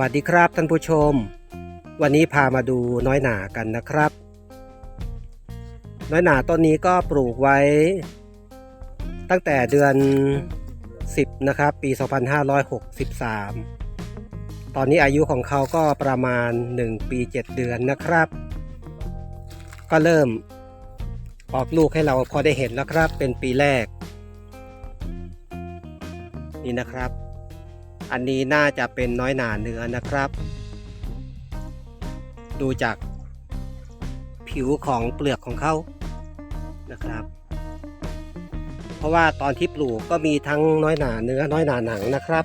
วัสดีครับท่านผู้ชม วันนี้พามาดูน้อยหนากันนะครับ น้อยหนาต้นนี้ก็ปลูกไว้ ตั้งแต่เดือน 10 นะครับ ปี 2563 ตอนนี้อายุของเขาก็ประมาณ 1 ปี 7 เดือนนะครับ ก็เริ่มออกลูกให้เราพอได้เห็นแล้วครับเป็นปีแรก นี่นะครับ อันนี้น่าจะเป็นน้อยหนาเนื้อนะครับ ดูจากผิวของเปลือกของเขานะครับ เพราะว่าตอนที่ปลูกก็มีทั้งน้อยหนาเนื้อน้อยหนาหนังนะครับ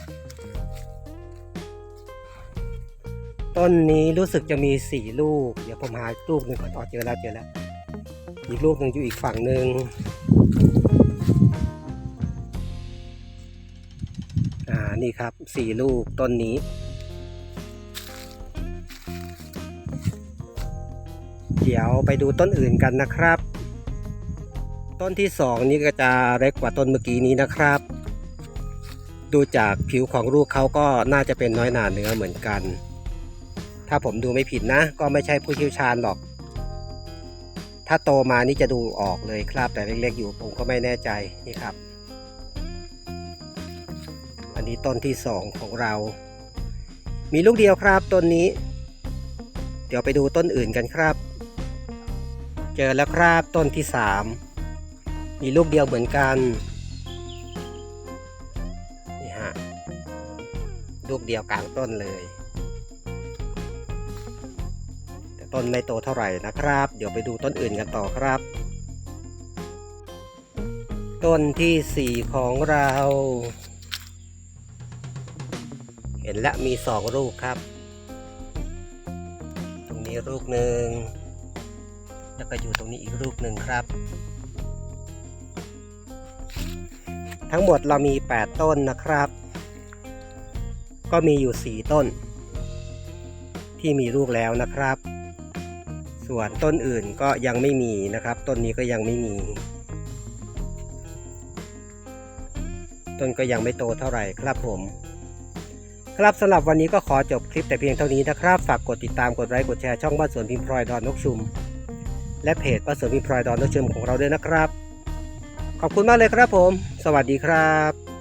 ต้นนี้รู้สึกจะมีสี่ลูก เดี๋ยวผมหาลูกหนึ่งก่อนออเจอแล้วเจอแล้ว อีกลูกหนึ่งอยู่อีกฝั่งหนึ่ง นี่ครับสี่ลูกต้นนี้ เดี๋ยวไปดูต้นอื่นกันนะครับ ต้นที่สองนี่ก็จะเล็กกว่าต้นเมื่อกี้นี้นะครับ ดูจากผิวของลูกเขาก็น่าจะเป็นน้อยหนาเนื้อเหมือนกัน ถ้าผมดูไม่ผิดนะ ก็ไม่ใช่ผู้เชี่ยวชาญหรอก ถ้าโตมานี่จะดูออกเลยครับแต่เล็กๆอยู่ผมก็ไม่แน่ใจนี่ครับ นี้ต้นที่สองของเรา มีลูกเดียวครับต้นนี้ เดี๋ยวไปดูต้นอื่นกันครับ เจอแล้วครับต้นที่สามมีลูกเดียวเหมือนกันนี่ฮะลูกเดียวกลางต้นเลยแต่ต้นไม่โตเท่าไหร่นะครับ เดี๋ยวไปดูต้นอื่นกันต่อครับ ต้นที่สี่ของเรา เห็นและมีสองลูกครับ ตรงนี้ลูกหนึ่งแล้วก็อยู่ตรงนี้อีกลูกหนึ่งครับ ทั้งหมดเรามี 8 ต้นนะครับ ก็มีอยู่ 4 ต้น ที่มีลูกแล้วนะครับ ส่วนต้นอื่นก็ยังไม่มีนะครับ ต้นนี้ก็ยังไม่มี ต้นก็ยังไม่โตเท่าไหร่ครับผม ครับสำหรับวันนี้ก็ขอจบคลิปแต่เพียงเท่านี้นะครับ ฝากกดติดตามกดไลค์กดแชร์ช่องบ้านสวนพิมพ์พลอยดอนนกชุม และเพจบ้านสวนพิมพ์พลอยดอนนกชุมของเราด้วยนะครับ ขอบคุณมากเลยครับผม สวัสดีครับ